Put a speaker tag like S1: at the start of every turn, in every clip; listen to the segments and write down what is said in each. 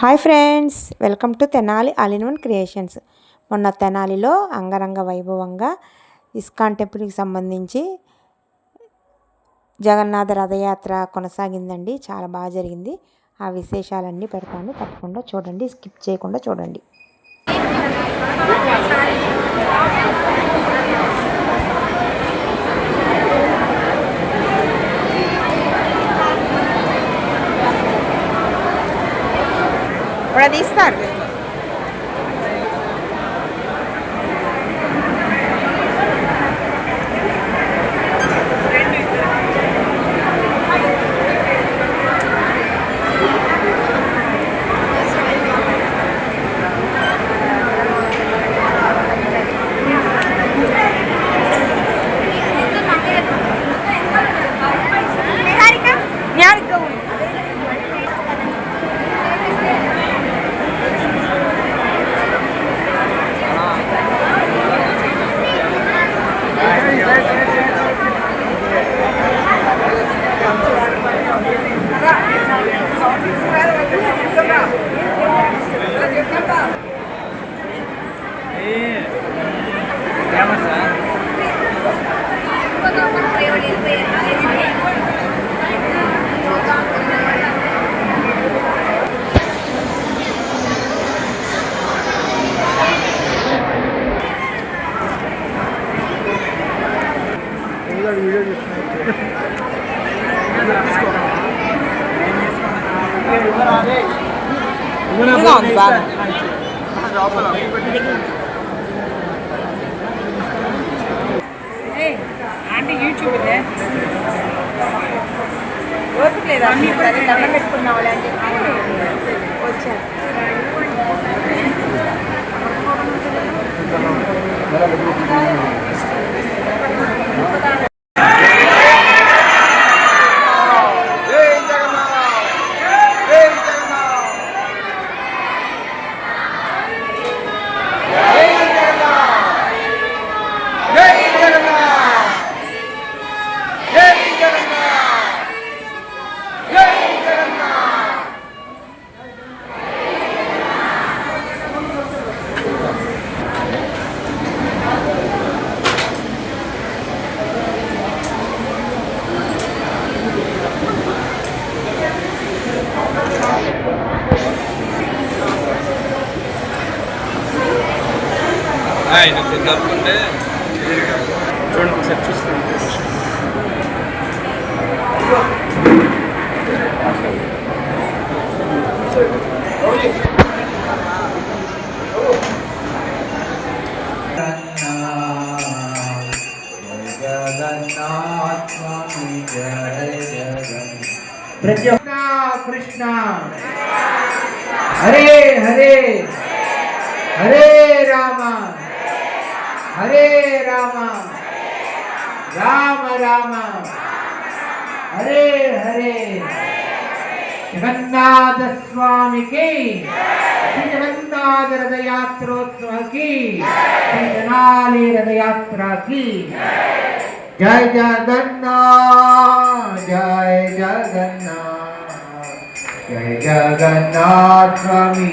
S1: Hi friends welcome to Tenali all in one creations. మొన్న తెనాలిలో అంగరంగ వైభవంగా ఇస్కాన్ టెంపుల్కి సంబంధించి జగన్నాథ రథయాత్ర కొనసాగిందండి. చాలా బాగా జరిగింది. ఆ విశేషాలన్నీ పెడతాను. తప్పకుండా చూడండి. స్కిప్ చేయకుండా చూడండి.
S2: అంటే యూట్యూబ్ ఇదే
S1: ఓపిక లేదా సరే దండం పెట్టుకున్నావు అంటే వచ్చాను
S3: ఆయన తిందనుకుంటే
S4: చూడండి ఒకసారి చూస్తాను. ప్రతి ఒక్క కృష్ణ. హరే హరే. హరే రామ హరే రామ రామ రామ హరే హరే జగన్నాథ స్వామికి శ్రీ జగన్నాథ రథయాత్రోత్సవకి శ్రీ జనాలి రథయాత్రకి జయ జగన్నాథ్ జయ జగన్నాథ్ జయ జగన్నాథ స్వామి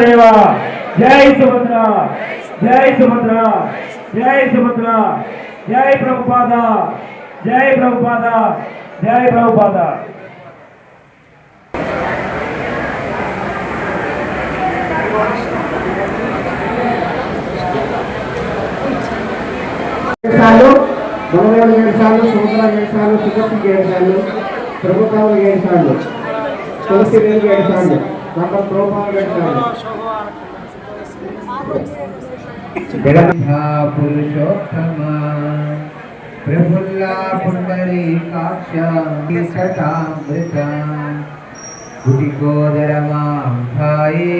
S4: దేవా జయ సుభద్ర జయ సుభద్ర జయ సుభద్ర జయ ప్రభుపాద జయ ప్రభుపాద జయ ప్రభుపాద. సార్లు ఏడు సార్లు సముద్ర ఏడు ప్రభుత్వాలు ఏడు సార్లు తులసి ఏడు సార్లు డాక్టర్ ప్రోపాలు ఏడు పురుషోత్తమ ప్రఫుల్లా పుండరీ కాక్షామృత కుటికోదర గుడిగోదరమాంధాయే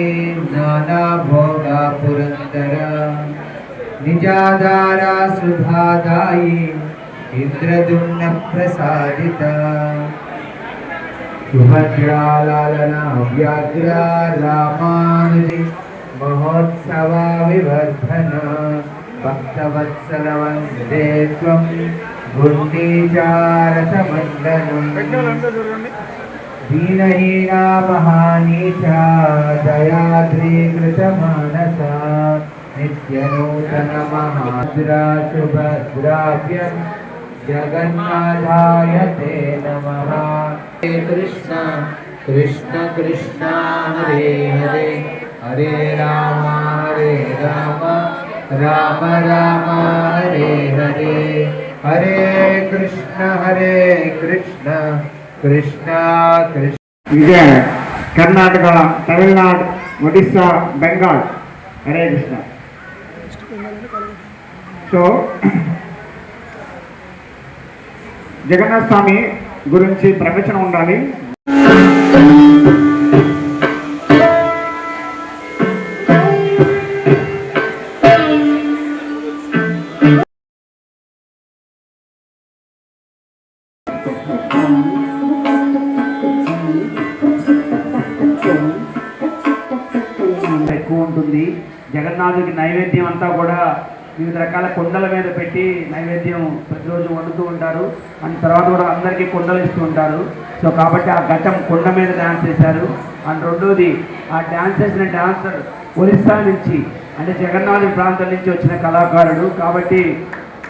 S4: నానా భోగా పురందర నిజాధారా సుధాదాయి ఇంద్రదుమ్న ప్రసాదిత సుభద్రాలన వ్యాఘ్ర రామానుజి మహోత్సవా వివర్ధన భక్తవత్సల వందే త్వం గుండీచారసమండనం దీనహీనా మహానీచ దయాద్రీకృత మానస నిత్యనూతన హరే కృష్ణ కృష్ణ కృష్ణ హరే హరే. హరే రామ హరే రామ రామ రామ హరే హరే. హరే కృష్ణ హరే కృష్ణ కృష్ణ కృష్ణ. ఇదే కర్ణాటక తమిళనాడు ఒడిస్సా బెంగాల్. హరే కృష్ణ. సో జగన్నాథ్ స్వామి గురించి ప్రవచనం ఉండాలి. ఎక్కువ ఉంటుంది. జగన్నాథుడికి నైవేద్యం అంతా కూడా వివిధ రకాల కుండల మీద పెట్టి నైవేద్యం ప్రతిరోజు వండుతూ ఉంటారు. అండ్ తర్వాత కూడా అందరికీ కుండలు ఇస్తూ ఉంటారు. సో కాబట్టి ఆ ఘటం కుండ మీద డ్యాన్స్ చేశారు. అండ్ రెండోది ఆ డ్యాన్స్ చేసిన డ్యాన్సర్ ఒరిస్సా నుంచి అంటే జగన్నాథుడి ప్రాంతం నుంచి వచ్చిన కళాకారుడు. కాబట్టి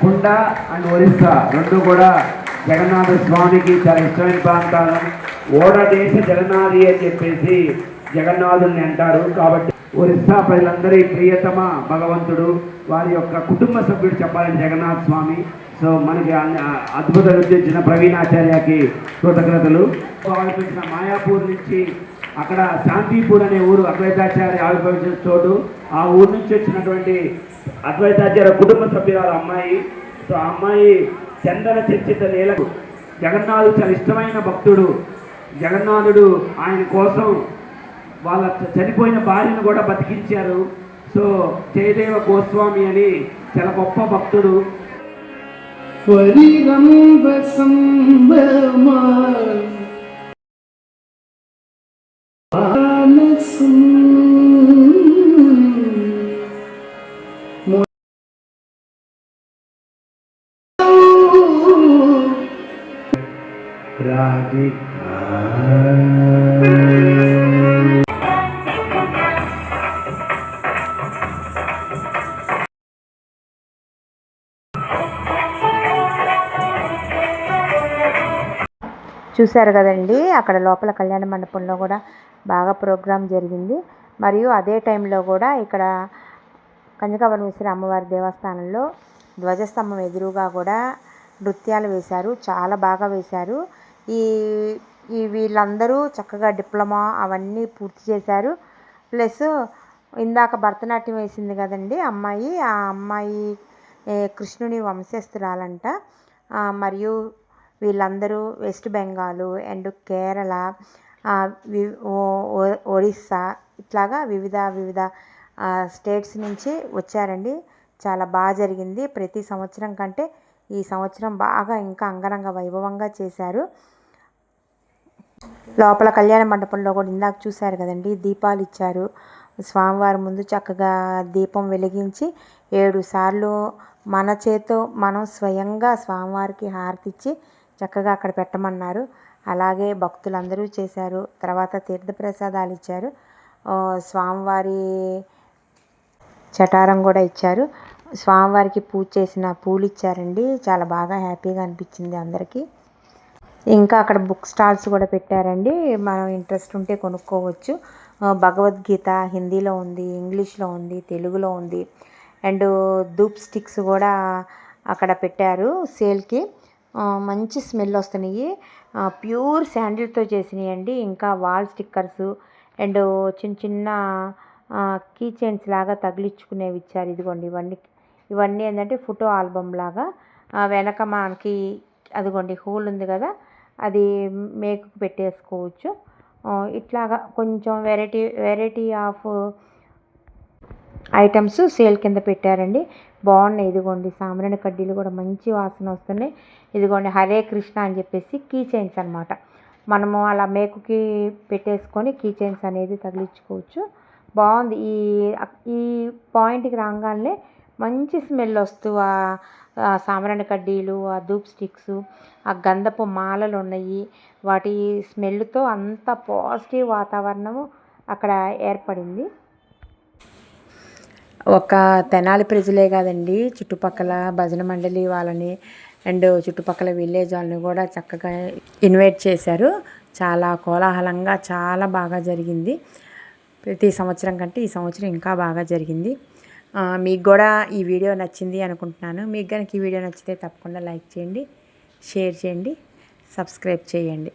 S4: కుండ అండ్ ఒరిస్సా రెండు కూడా జగన్నాథ స్వామికి చాలా ఇష్టమైన ప్రాంతాలు. ఓడ దేశ జగన్నాథి అని చెప్పేసి జగన్నాథుని అంటారు. కాబట్టి ఒరిస్సా ప్రజలందరి ప్రియతమ భగవంతుడు వారి యొక్క కుటుంబ సభ్యుడు చెప్పాలని జగన్నాథ్ స్వామి. సో మనకి అన్ని- ఆ అద్భుత నృత్యించిన ప్రవీణాచార్యకి కృతజ్ఞతలు. ఆవిర్భవించిన మాయాపూర్ నుంచి అక్కడ శాంతిపూర్ అనే ఊరు అద్వైతాచార్య ఆవిర్భవించిన చోటు. ఆ ఊరు నుంచి వచ్చినటువంటి అద్వైతాచార్య కుటుంబ సభ్యురాలు అమ్మాయి. సో ఆ అమ్మాయి చందన చర్చిత నేలకు జగన్నాథుడు చాలా ఇష్టమైన భక్తుడు. జగన్నాథుడు ఆయన కోసం వాళ్ళ చనిపోయిన భార్యను కూడా బతికించారు. సో జయదేవ గోస్వామి అని చాలా గొప్ప భక్తుడు. రాగి
S1: చూశారు కదండి అక్కడ లోపల కళ్యాణ మండపంలో కూడా బాగా ప్రోగ్రాం జరిగింది. మరియు అదే టైంలో కూడా ఇక్కడ కంజకాపరమేశ్వరి అమ్మవారి దేవస్థానంలో ధ్వజస్తంభం ఎదురుగా కూడా నృత్యాలు వేశారు చాలా బాగా వేశారు. ఈ ఈ వీళ్ళందరూ చక్కగా డిప్లొమా అవన్నీ పూర్తి చేశారు. ప్లస్ ఇందాక భరతనాట్యం వేసింది కదండి అమ్మాయి ఆ అమ్మాయి కృష్ణుని వంశస్థురాలంట. మరియు వీళ్ళందరూ వెస్ట్ బెంగాల్ అండ్ కేరళ వి- ఒడిస్సా ఇట్లాగా వివిధ వివిధ స్టేట్స్ నుంచి వచ్చారండి. చాలా బాగా జరిగింది. ప్రతి సంవత్సరం కంటే ఈ సంవత్సరం బాగా ఇంకా అంగరంగ వైభవంగా చేశారు. లోపల కళ్యాణ మండపంలో కూడా ఇందాక చూశారు కదండి దీపాలు ఇచ్చారు. స్వామివారి ముందు చక్కగా దీపం వెలిగించి ఏడు సార్లు మన చేతో మనం స్వయంగా స్వామివారికి హారతి ఇచ్చి చక్కగా అక్కడ పెట్టమన్నారు. అలాగే భక్తులందరూ చేశారు. తర్వాత తీర్థప్రసాదాలు ఇచ్చారు. స్వామివారి చటారం కూడా ఇచ్చారు. స్వామివారికి పూజ చేసిన పూలు ఇచ్చారండి. చాలా బాగా హ్యాపీగా అనిపించింది అందరికీ. ఇంకా అక్కడ బుక్ స్టాల్స్ కూడా పెట్టారండి. మనం ఇంట్రెస్ట్ ఉంటే కొనుక్కోవచ్చు. భగవద్గీత హిందీలో ఉంది ఇంగ్లీష్లో ఉంది తెలుగులో ఉంది. అండ్ ధూప్ స్టిక్స్ కూడా అక్కడ పెట్టారు సేల్కి. మంచి స్మెల్ వస్తున్నాయి. ప్యూర్ శాండిల్తో చేసినాయి అండి ఇంకా వాల్ స్టిక్కర్స్ అండ్ చిన్న చిన్న కీ చైన్స్ లాగా తగిలించుకునేవి ఇచ్చారు. ఇదిగోండి ఇవన్నీ ఇవన్నీ ఏంటంటే ఫోటో ఆల్బమ్ లాగా. వెనక మనకి అదిగోండి హోల్ ఉంది కదా అది మేకు పెట్టేసుకోవచ్చు. ఇట్లాగా కొంచెం variety variety of items sale కింద పెట్టారండి. బాగున్నాయి. ఇదిగోండి సాంబ్రాణి కడ్డీలు కూడా మంచి వాసన వస్తున్నాయి. ఇదిగోండి హరే కృష్ణ అని చెప్పేసి కీ చైన్స్ అనమాట మనము అలా మేకుకి పెట్టేసుకొని కీ చైన్స్ అనేది తగిలించుకోవచ్చు. బాగుంది. ఈ ఈ పాయింట్కి రాగానే మంచి స్మెల్ వస్తూ ఆ ఆ కడ్డీలు ఆ ధూప్ స్టిక్స్ ఆ గంధపు మాలలు ఉన్నాయి. వాటి స్మెల్తో అంత పాజిటివ్ వాతావరణము అక్కడ ఏర్పడింది. ఒక తెనాలి ప్రజలే కాదండి చుట్టుపక్కల భజన మండలి వాళ్ళని అండ్ చుట్టుపక్కల విలేజ్ వాళ్ళని కూడా చక్కగా ఇన్వైట్ చేశారు. చాలా కోలాహలంగా చాలా బాగా జరిగింది. ప్రతి సంవత్సరం కంటే ఈ సంవత్సరం ఇంకా బాగా జరిగింది. మీకు కూడా ఈ వీడియో నచ్చింది అనుకుంటున్నాను. మీకు కనుక ఈ వీడియో నచ్చితే తప్పకుండా లైక్ చేయండి షేర్ చేయండి సబ్స్క్రైబ్ చేయండి.